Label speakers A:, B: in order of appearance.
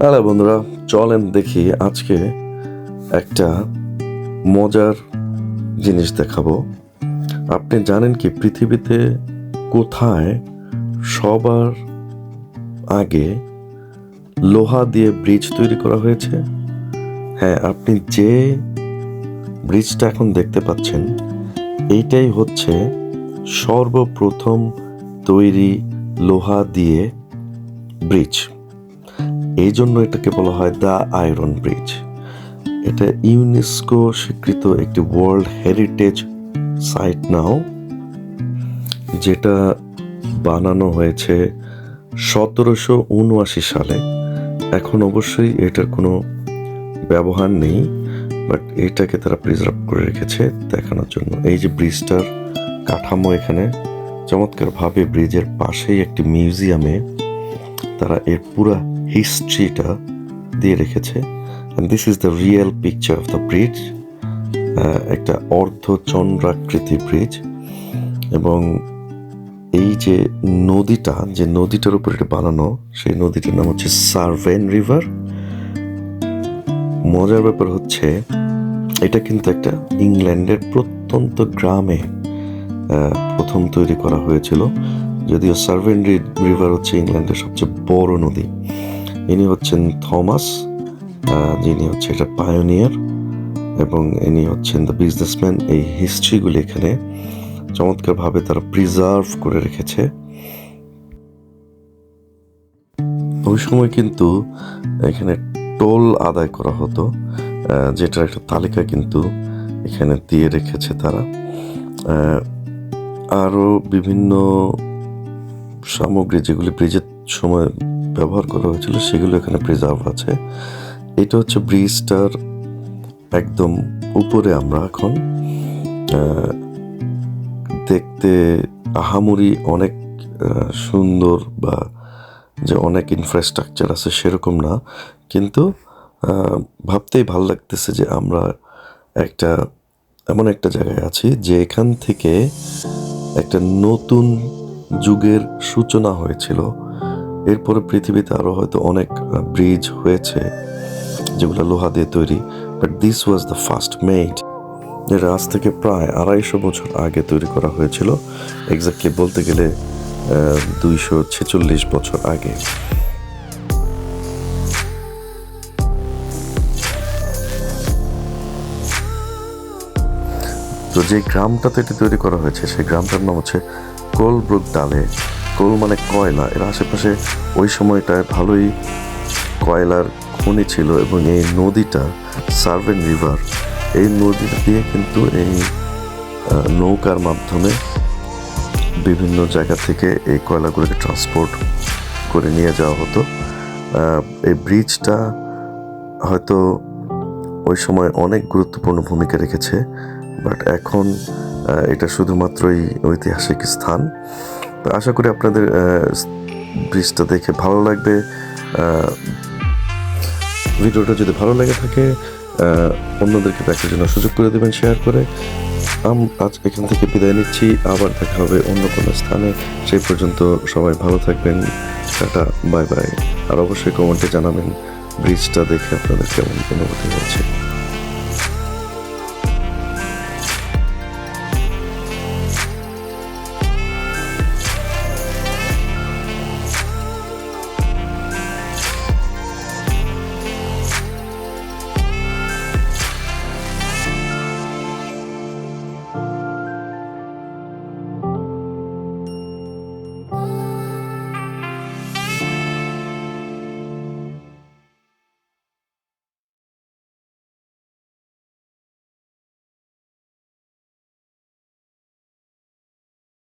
A: Hello বন্ধুরা, চলেন দেখি আজকে একটা মজার জিনিস দেখাবো। আপনি জানেন কি, পৃথিবীতে কোথায় সবার আগে লোহা দিয়ে ব্রিজ তৈরি করা হয়েছে? হ্যাঁ আপনি যে ব্রিজটা এখন দেখতে পাচ্ছেন, এইটাই হচ্ছে সর্বপ্রথম তৈরি লোহা দিয়ে ব্রিজ। এই জন্য এটাকে বলা হয় দ্য আয়রন ব্রিজ। এটা ইউনেস্কো স্বীকৃত একটি ওয়ার্ল্ড হেরিটেজ সাইট নাও, যেটা বানানো হয়েছে সতেরোশো উনআশি সালে। এখন অবশ্যই এটার কোনো ব্যবহার নেই, বাট এটাকে তারা প্রিজার্ভ করে রেখেছে দেখানোর জন্য। এই যে ব্রিজটার কাঠামো এখানে, চমৎকারভাবে ব্রিজের পাশেই একটি মিউজিয়ামে তারা এর পুরা হিস্ট্রিটা দিয়ে রেখেছে। This is the real picture of the bridge একটা অর্ধচন্দ্রাকৃতি ব্রিজ এবং এই যে নদীটা, যে নদীটার উপর এটা বানানো, সেই নদীটার নাম হচ্ছে সার্ভেন রিভার মজার ব্যাপার হচ্ছে, এটা কিন্তু একটা ইংল্যান্ডের প্রত্যন্ত গ্রামে প্রথম তৈরি করা হয়েছিল। যদিও সার্ভেন রিভার হচ্ছে ইংল্যান্ডের সবচেয়ে বড় নদী। ইনি হচ্ছেন থমাস যিনি হচ্ছে এটা পায়োনিয়ার এবং ইনি হচ্ছেন দ্য বিজনেসম্যান এই হিস্ট্রিগুলি এখানে চমৎকারভাবে তারা প্রিজার্ভ করে রেখেছে। ওই সময় কিন্তু এখানে টোল আদায় করা হতো যেটার একটা তালিকা কিন্তু এখানে দিয়ে রেখেছে তারা। আরও বিভিন্ন সামগ্রী, যেগুলি ব্রিজের সময় ব্যবহার করা হয়েছিল, সেগুলো এখানে প্রিজার্ভ আছে। এটা হচ্ছে ব্রিজটার একদম উপরে আমরা এখন দেখতে আহামরি অনেক সুন্দর বা যে অনেক ইনফ্রাস্ট্রাকচার আছে সেরকম না। কিন্তু ভাবতেই ভালো লাগতেছে যে আমরা একটা, এমন একটা জায়গায় আছি যে এখান থেকে একটা নতুন যুগের সূচনা হয়েছিল। এরপরে পৃথিবীতে আরও হয়তো অনেক ব্রিজ হয়েছে যেগুলো লোহা দিয়ে তৈরি but this was the first made যেটা আজ থেকে প্রায় আড়াইশো বছর আগে তৈরি করা হয়েছিল এক্স্যাক্টলি বলতে গেলে দুইশো ছেচল্লিশ বছর আগে। তো যে গ্রামটাতে এটি তৈরি করা হয়েছে, সেই গ্রামটার নাম হচ্ছে কোলব্রুক ডালে কোল মানে কয়লা। এর আশেপাশে ওই সময়টায় ভালোই কয়লার খনি ছিল এবং এই নদীটা সার্ভেন রিভার, এই নদীটা দিয়ে কিন্তু এই নৌকার মাধ্যমে বিভিন্ন জায়গা থেকে এই কয়লাগুলোকে ট্রান্সপোর্ট করে নিয়ে যাওয়া হতো। এই ব্রিজটা হয়তো ওই সময় অনেক গুরুত্বপূর্ণ ভূমিকা রেখেছে বাট এখন এটা শুধুমাত্রই ঐতিহাসিক স্থান। তো আশা করি আপনাদের ব্রিজটা দেখে ভালো লাগবে। ভিডিওটা যদি ভালো লাগে থাকে অন্যদেরকে দেখার জন্য সুযোগ করে দেবেন শেয়ার করে। আজ এখান থেকে বিদায় নিচ্ছি। আবার দেখা হবে অন্য কোনো স্থানে। সেই পর্যন্ত সবাই ভালো থাকবেন। Tata, bye bye. আর অবশ্যই কমেন্টে জানাবেন, ব্রিজটা দেখে আপনাদের কেমন অনুভূতি হয়েছে